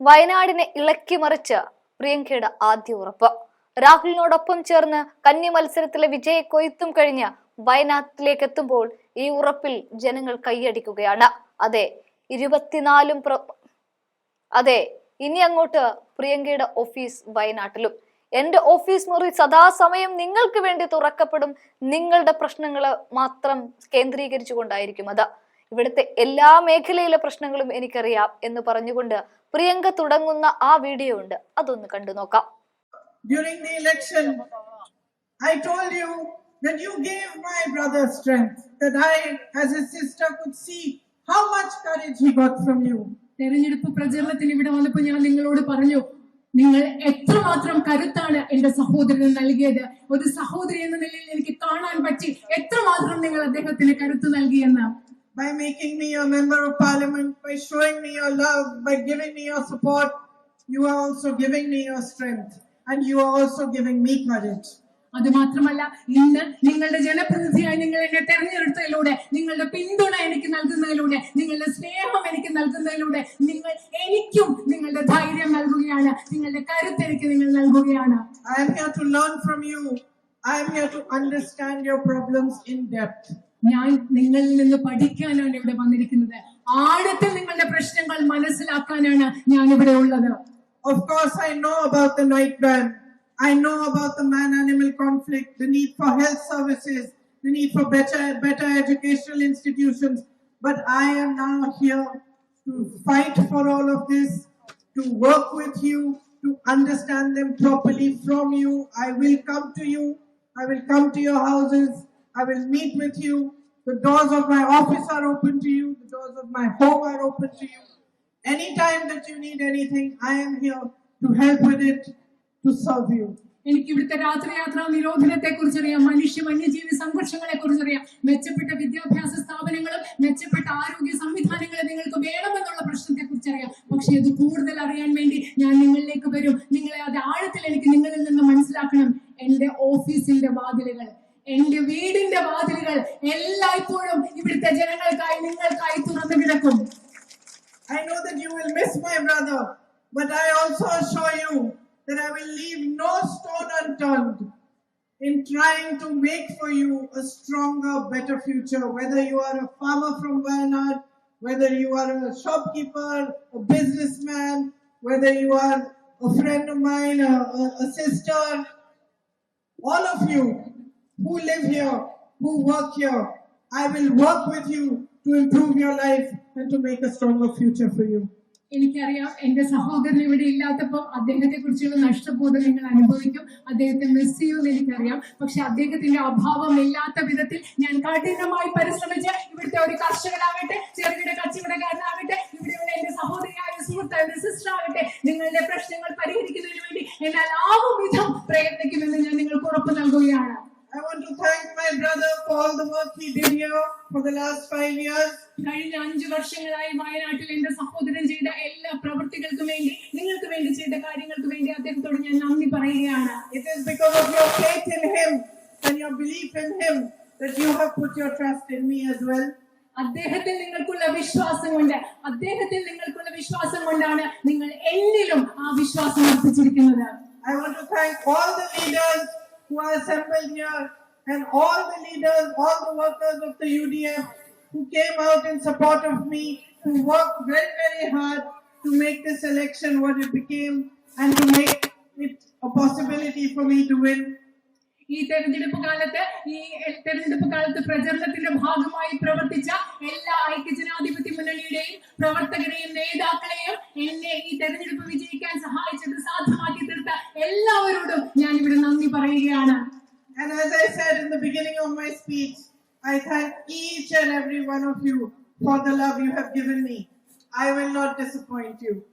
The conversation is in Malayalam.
വയനാടിനെ ഇളക്കിമറിച്ച് പ്രിയങ്കയുടെ ആദ്യ ഉറപ്പ്. രാഹുലിനോടൊപ്പം ചേർന്ന് കന്നി മത്സരത്തിലെ വിജയ കൊയ്ത്തും കഴിഞ്ഞ് വയനാട്ടിലേക്ക് എത്തുമ്പോൾ ഈ ഉറപ്പിൽ ജനങ്ങൾ കൈയടിക്കുകയാണ്. അതെ ഇരുപത്തിനാലും പ്ര- അതെ ഇനി അങ്ങോട്ട് പ്രിയങ്കയുടെ ഓഫീസ് വയനാട്ടിലും. എന്റെ ഓഫീസ് മുറി സദാസമയം നിങ്ങൾക്ക് വേണ്ടി തുറക്കപ്പെടും നിങ്ങളുടെ പ്രശ്നങ്ങൾ മാത്രം കേന്ദ്രീകരിച്ചു കൊണ്ടായിരിക്കും അത്. ഇവിടുത്തെ എല്ലാ മേഖലയിലെ പ്രശ്നങ്ങളും എനിക്കറിയാം എന്ന് പറഞ്ഞുകൊണ്ട് പ്രിയങ്ക തുടങ്ങുന്ന ആ വീഡിയോ ഉണ്ട്. അതൊന്ന് കണ്ടു നോക്കാം. During the election, I told you that you gave my brother strength, that I, as his sister, could see how much courage he got from you. തെരഞ്ഞെടുപ്പ് പ്രചരണത്തിന് ഇവിടെ വന്നപ്പോൾ ഞാൻ നിങ്ങളോട് പറഞ്ഞു നിങ്ങൾ എത്രമാത്രം കരുത്താണ് എന്റെ സഹോദരന് നൽകിയത്? ഒരു സഹോദരി എന്ന നിലയിൽ എനിക്ക് കാണാൻ പറ്റി. എത്രമാത്രം നിങ്ങൾ അദ്ദേഹത്തിന് കരുത്ത് നൽകിയെന്ന് By making me a member of parliament, by showing me your love, by giving me your support, you are also giving me your strength, and you are also giving me courage. അത് മാത്രമല്ല ഇന്ന് നിങ്ങളുടെ ജനപ്രതിനിധിയായി നിങ്ങൾ എന്നെ തെരഞ്ഞെടുത്തതിലൂടെ നിങ്ങളുടെ പിന്തുണ എനിക്ക് നൽകുന്നതിലൂടെ നിങ്ങളുടെ സ്നേഹം എനിക്ക് നൽകുന്നതിലൂടെ നിങ്ങൾ എനിക്കും നിങ്ങളുടെ ധൈര്യം നൽകുകയാണ് നിങ്ങളുടെ കരുത്ത് എനിക്ക് നിങ്ങൾ നൽകുകയാണ് I am to to learn from you. I am understand to understand your problems in depth. ഞാൻ നിങ്ങളിൽ നിന്ന് പഠിക്കാനാണ് ഇവിടെ വന്നിരിക്കുന്നത് ആഴത്തിൽ നിങ്ങളുടെ പ്രശ്നങ്ങൾ മനസ്സിലാക്കാനാണ് ഞാൻ ഇവിടെ ഉള്ളത് Of course, I know about the night ban. I know about the man-animal conflict, the need for health services, the need for better, better educational institutions. But I am now here to fight for all of this, to work with you, to understand them properly from you. I will come to you. I will come to your houses. I will meet with you. The doors of my office are open to you. The doors of my home are open to you. Anytime that you need anything, I am here to help with it, to serve you. എനിക്ക് ഇവിടുത്തെ രാത്രിയാത്രാ നിരോധനത്തെ കുറിച്ചറിയാം മനുഷ്യ വന്യജീവി സംഘർഷങ്ങളെ കുറിച്ചറിയാം മെച്ചപ്പെട്ട വിദ്യാഭ്യാസ സ്ഥാപനങ്ങളും മെച്ചപ്പെട്ട ആരോഗ്യ സംവിധാനങ്ങളും നിങ്ങൾക്ക് വേണമെന്നുള്ള പ്രശ്നത്തെ കുറിച്ചറിയാം പക്ഷെ ഇത് കൂടുതൽ അറിയാൻ വേണ്ടി ഞാൻ നിങ്ങളിലേക്ക് വരും നിങ്ങളെ അത് ആഴത്തിൽ എനിക്ക് നിങ്ങളിൽ നിന്ന് മനസ്സിലാക്കണം എന്റെ ഓഫീസിന്റെ വാതിലുകൾ എന്റെ വീടിന്റെ വാതിലുകൾ എല്ലായ്പ്പോഴും ഇവിടുത്തെ ജനങ്ങൾക്കായി നിങ്ങൾക്കായി തുറന്നു കിടക്കും I know that you will miss my brother, but I also assure you that I will leave no stone unturned in trying to make for you a stronger, better future. Whether you are a farmer from Wayanad, whether you are a shopkeeper, a businessman, whether you are a friend of mine, a, a, a sister, all of you who live here, who work here, I will work with you to improve your life and to make a stronger future for you. എനിക്കറിയാം എന്റെ സഹോദരൻ ഇവിടെ ഇല്ലാത്തപ്പോൾ അദ്ദേഹത്തെ കുറിച്ചുള്ള നഷ്ടബോധം നിങ്ങൾ അനുഭവിക്കും. അദ്ദേഹത്തെ മിസ് ചെയ്യുമെന്ന് എനിക്കറിയാം. പക്ഷെ അദ്ദേഹത്തിന്റെ അഭാവം ഇല്ലാത്ത വിധത്തിൽ ഞാൻ കഠിനമായി പരിശ്രമിച്ച് ഇവിടുത്തെ ഒരു കർഷകനാകട്ടെ ചെറുകിട കച്ചവടക്കാരനാകട്ടെ ഇവിടെയുള്ള എന്റെ സഹോദരിയായ സുഹൃത്തായ സിസ്റ്റർ ആകട്ടെ നിങ്ങളുടെ പ്രശ്നങ്ങൾ പരിഹരിക്കുന്നതിന് വേണ്ടി എന്നാൽ ആവും വിധം പ്രയത്നിക്കുമെന്ന് ഞാൻ നിങ്ങൾക്ക് ഉറപ്പ് നൽകുകയാണ്. thank my brother for all the work he did here for the last five years. കഴിഞ്ഞ അഞ്ചു വർഷങ്ങളായി വയനാട്ടിൽ എന്റെ സഹോദരൻ ചെയ്ത എല്ലാ പ്രവൃത്തികൾക്കും വേണ്ടി നിങ്ങൾക്ക് വേണ്ടി ചെയ്ത കാര്യങ്ങൾക്ക് വേണ്ടി അദ്ദേഹത്തോട് ഞാൻ നന്ദി പറയുകയാണ് It is because of your faith in him and your belief in him that you have put your trust in me as well. അദ്ദേഹത്തിൽ നിങ്ങൾക്കുള്ള വിശ്വാസം കൊണ്ട് അദ്ദേഹത്തിൽ നിങ്ങൾക്കുള്ള വിശ്വാസം കൊണ്ടാണ് നിങ്ങൾ എന്നിലും ആ വിശ്വാസം അർപ്പിച്ചിരിക്കുന്നത് I want to thank all the leaders who are assembled here and all the leaders, all the workers of the UDF who came out in support of me, who worked very, very hard to make this election what it became and to make it a possibility for me to win. ഈ തെരഞ്ഞെടുപ്പ് കാലത്ത് ഈ തെരഞ്ഞെടുപ്പ് കാലത്ത് പ്രചരണത്തിന്റെ ഭാഗമായി പ്രവർത്തിച്ച എല്ലാ ഐക്യജനാധിപത്യ മുന്നണിയുടെയും പ്രവർത്തകരെയും നേതാക്കളെയും എന്നെ ഈ തെരഞ്ഞെടുപ്പ് വിജയിക്കാൻ സഹായിച്ചത് സാധ്യമാക്കി തീർത്ത എല്ലാവരോടും ഞാൻ ഇവിടെ നന്ദി പറയുകയാണ് And as I said in the beginning of my speech, I thank each and every one of you for the love you have given me. I will not disappoint you.